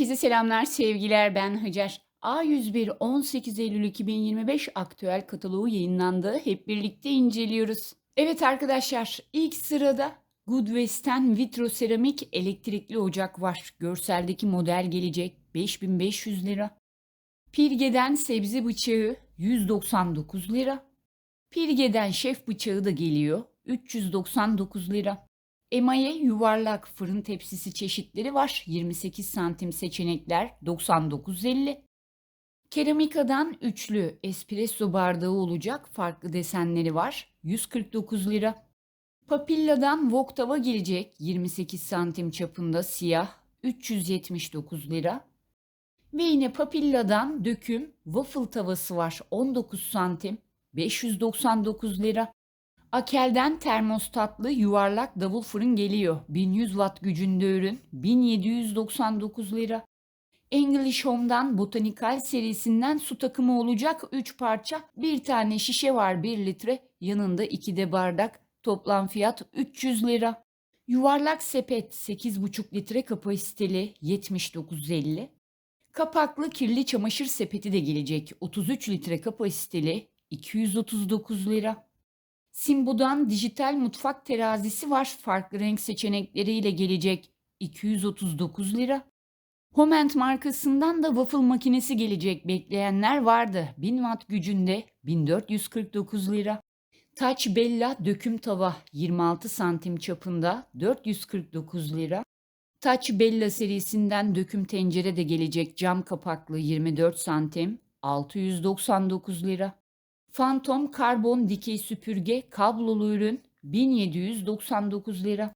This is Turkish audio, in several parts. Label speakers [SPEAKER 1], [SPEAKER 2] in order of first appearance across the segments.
[SPEAKER 1] Herkese selamlar, sevgiler. Ben Hacer. A101 18 Eylül 2025 aktüel kataloğu yayınlandı. Hep birlikte inceliyoruz. Evet arkadaşlar, ilk sırada Good Western Vitro Seramik elektrikli ocak var. Görseldeki model gelecek 5500 lira. Pirge'den sebze bıçağı 199 lira. Pirge'den şef bıçağı da geliyor 399 lira. Emaye yuvarlak fırın tepsisi çeşitleri var. 28 santim seçenekler 99.50. Keramikadan üçlü espresso bardağı olacak farklı desenleri var. 149 lira. Papilla'dan wok tava gelecek 28 santim çapında siyah 379 lira. Ve yine Papilla'dan döküm waffle tavası var 19 santim 599 lira. Akel'den termostatlı yuvarlak davul fırın geliyor. 1100 watt gücünde ürün 1799 lira. English Home'dan Botanikal serisinden su takımı olacak 3 parça. Bir tane şişe var 1 litre. Yanında 2 de bardak. Toplam fiyat 300 lira. Yuvarlak sepet 8,5 litre kapasiteli 79.50. Kapaklı kirli çamaşır sepeti de gelecek 33 litre kapasiteli 239 lira. Simbo'dan dijital mutfak terazisi var. Farklı renk seçenekleriyle gelecek 239 lira. Homent markasından da waffle makinesi gelecek bekleyenler vardı. 1000 watt gücünde 1449 lira. Touch Bella döküm tava 26 santim çapında 449 lira. Touch Bella serisinden döküm tencere de gelecek cam kapaklı 24 santim 699 lira. Phantom karbon dikey süpürge kablolu ürün 1799 lira.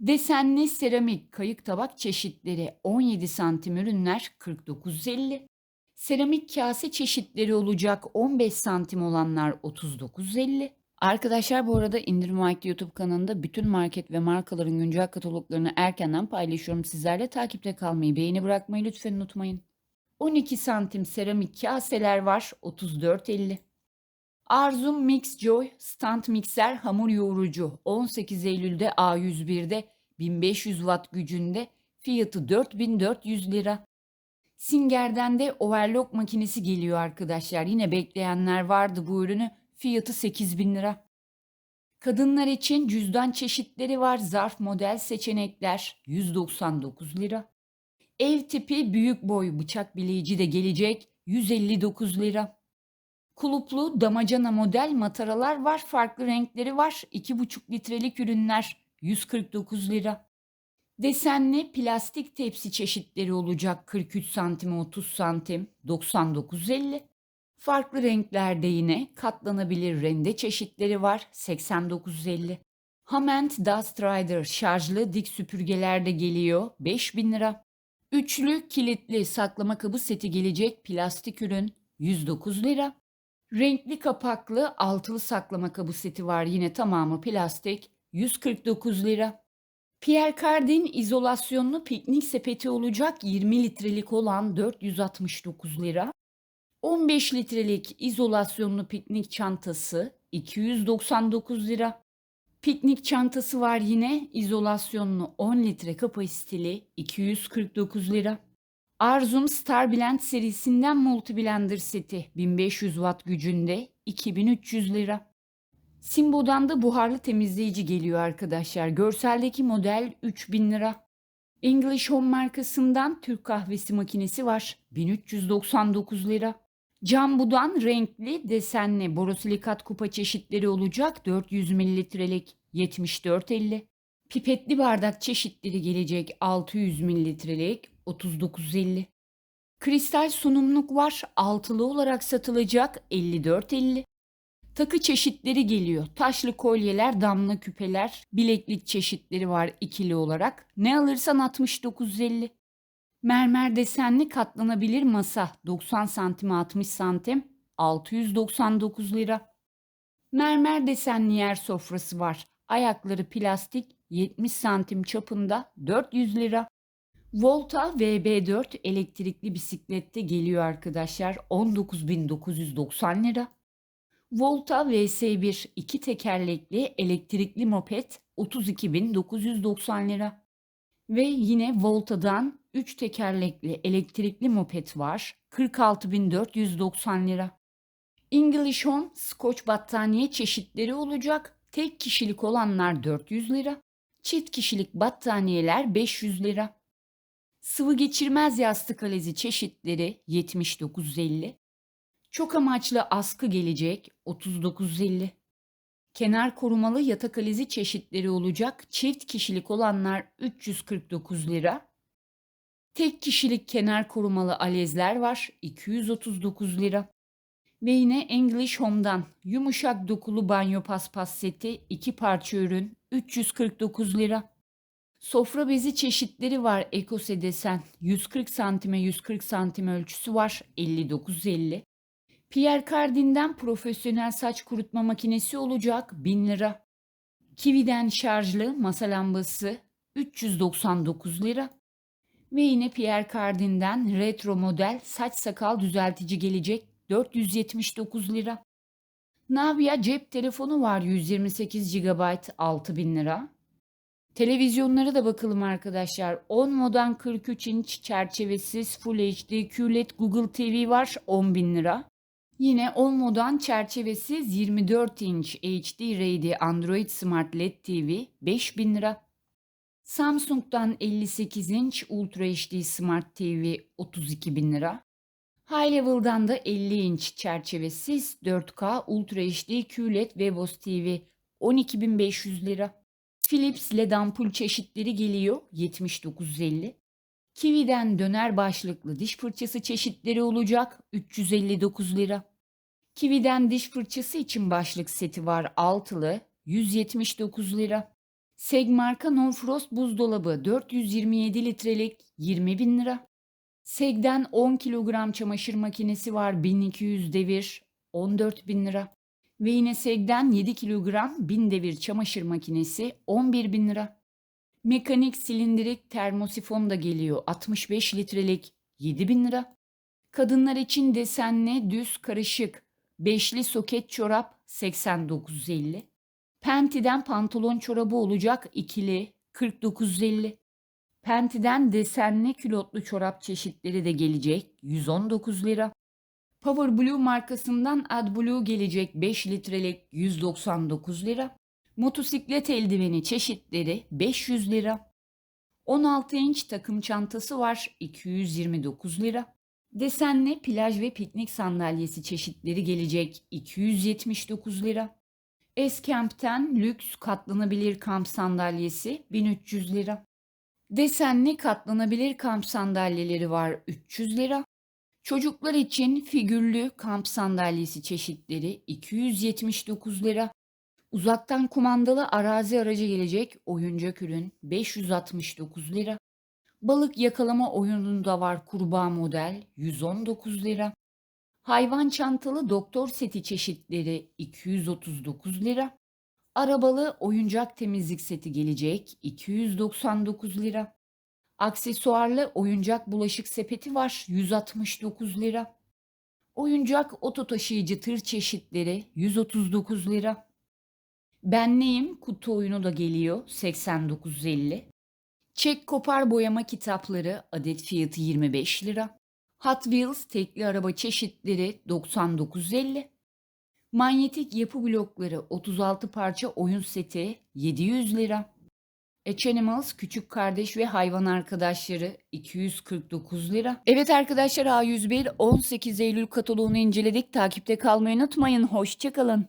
[SPEAKER 1] Desenli seramik kayık tabak çeşitleri 17 santim ürünler 49.50. Seramik kase çeşitleri olacak 15 santim olanlar 39.50. Arkadaşlar bu arada İndirim Vakti YouTube kanalında bütün market ve markaların güncel kataloglarını erkenden paylaşıyorum. Sizlerle takipte kalmayı, beğeni bırakmayı lütfen unutmayın. 12 santim seramik kaseler var 34.50. Arzum Mix Joy stand mikser hamur yoğurucu 18 Eylül'de A101'de 1500 watt gücünde fiyatı 4400 lira. Singer'den de overlock makinesi geliyor arkadaşlar. Yine bekleyenler vardı bu ürünü. Fiyatı 8000 lira. Kadınlar için cüzdan çeşitleri var. Zarf model seçenekler 199 lira. Ev tipi büyük boy bıçak bileyici de gelecek 159 lira. Kuluplu damacana model mataralar var. Farklı renkleri var. 2,5 litrelik ürünler 149 lira. Desenli plastik tepsi çeşitleri olacak 43 santim 30 santim 99.50. Farklı renklerde yine katlanabilir rende çeşitleri var 89.50. Hament Dust Rider şarjlı dik süpürgeler de geliyor 5000 lira. Üçlü kilitli saklama kabı seti gelecek plastik ürün 109 lira. Renkli kapaklı altılı saklama kabı seti var yine tamamı plastik 149 lira. Pierre Cardin izolasyonlu piknik sepeti olacak 20 litrelik olan 469 lira. 15 litrelik izolasyonlu piknik çantası 299 lira. Piknik çantası var yine izolasyonlu 10 litre kapasiteli 249 lira. Arzum Star Blend serisinden Multi Blender seti 1500 watt gücünde 2300 lira. Simbo'dan da buharlı temizleyici geliyor arkadaşlar. Görseldeki model 3000 lira. English Home markasından Türk kahvesi makinesi var. 1399 lira. Cambu'dan renkli desenli borosilikat kupa çeşitleri olacak 400 mililitrelik 74.50. Pipetli bardak çeşitleri gelecek 600 mililitrelik 39.50. Kristal sunumluk var altılı olarak satılacak 54.50. Takı çeşitleri geliyor. Taşlı kolyeler, damla küpeler, bileklik çeşitleri var ikili olarak. Ne alırsan 69.50. Mermer desenli katlanabilir masa 90 santim 60 santim 699 lira. Mermer desenli yer sofrası var. Ayakları plastik 70 santim çapında 400 lira. Volta VB4 elektrikli bisiklette geliyor arkadaşlar 19.990 lira. Volta VS1 iki tekerlekli elektrikli moped 32.990 lira. Ve yine Volta'dan 3 tekerlekli elektrikli moped var. 46.490 lira. English Home Scotch battaniye çeşitleri olacak. Tek kişilik olanlar 400 lira. Çift kişilik battaniyeler 500 lira. Sıvı geçirmez yastık alezi çeşitleri 79.50. Çok amaçlı askı gelecek 39.50. Kenar korumalı yatak alezi çeşitleri olacak. Çift kişilik olanlar 349 lira. Tek kişilik kenar korumalı alezler var 239 lira. Ve yine English Home'dan yumuşak dokulu banyo paspas seti 2 parça ürün 349 lira. Sofra bezi çeşitleri var ekose desen 140 santime 140 santim ölçüsü var 59.50. Pierre Cardin'den profesyonel saç kurutma makinesi olacak 1000 lira. Kiwi'den şarjlı masa lambası 399 lira. Ve yine Pierre Cardin'den retro model saç sakal düzeltici gelecek 479 lira. Navia cep telefonu var 128 GB 6000 lira. Televizyonlara da bakalım arkadaşlar. 10 modan 43 inç çerçevesiz Full HD QLED Google TV var 10.000 lira. Yine 10 modan çerçevesiz 24 inç HD Ready Android Smart LED TV 5000 lira. Samsung'dan 58 inç Ultra HD Smart TV 32.000 lira. High Level'dan da 50 inç çerçevesiz 4K Ultra HD QLED Vevos TV 12.500 lira. Philips LED ampul çeşitleri geliyor 79.50. Kiwi'den döner başlıklı diş fırçası çeşitleri olacak 359 lira. Kiwi'den diş fırçası için başlık seti var altılı 179 lira. Seg marka Non Frost buzdolabı 427 litrelik 20 bin lira. Seg'den 10 kilogram çamaşır makinesi var 1200 devir 14 bin lira. Ve yine Seg'den 7 kilogram 1000 devir çamaşır makinesi 11 bin lira. Mekanik silindirik termosifon da geliyor 65 litrelik 7 bin lira. Kadınlar için desenli düz karışık beşli soket çorap 89.50. Penti'den pantolon çorabı olacak ikili 49.50. Penti'den desenli külotlu çorap çeşitleri de gelecek 119 lira. Power Blue markasından AdBlue gelecek 5 litrelik 199 lira. Motosiklet eldiveni çeşitleri 500 lira. 16 inç takım çantası var 229 lira. Desenli plaj ve piknik sandalyesi çeşitleri gelecek 279 lira. Eskamp'ten lüks katlanabilir kamp sandalyesi 1300 lira. Desenli katlanabilir kamp sandalyeleri var 300 lira. Çocuklar için figürlü kamp sandalyesi çeşitleri 279 lira. Uzaktan kumandalı arazi aracı gelecek oyuncak ürün 569 lira. Balık yakalama oyunu da var kurbağa model 119 lira. Hayvan çantalı doktor seti çeşitleri 239 lira. Arabalı oyuncak temizlik seti gelecek 299 lira. Aksesuarlı oyuncak bulaşık sepeti var 169 lira. Oyuncak oto taşıyıcı tır çeşitleri 139 lira. Ben neyim kutu oyunu da geliyor 89.50. Çek kopar boyama kitapları adet fiyatı 25 lira. Hot Wheels tekli araba çeşitleri 99.50. Manyetik yapı blokları 36 parça oyun seti 700 lira. H-Animals küçük kardeş ve hayvan arkadaşları 249 lira. Evet arkadaşlar A101 18 Eylül kataloğunu inceledik. Takipte kalmayı unutmayın. Hoşçakalın.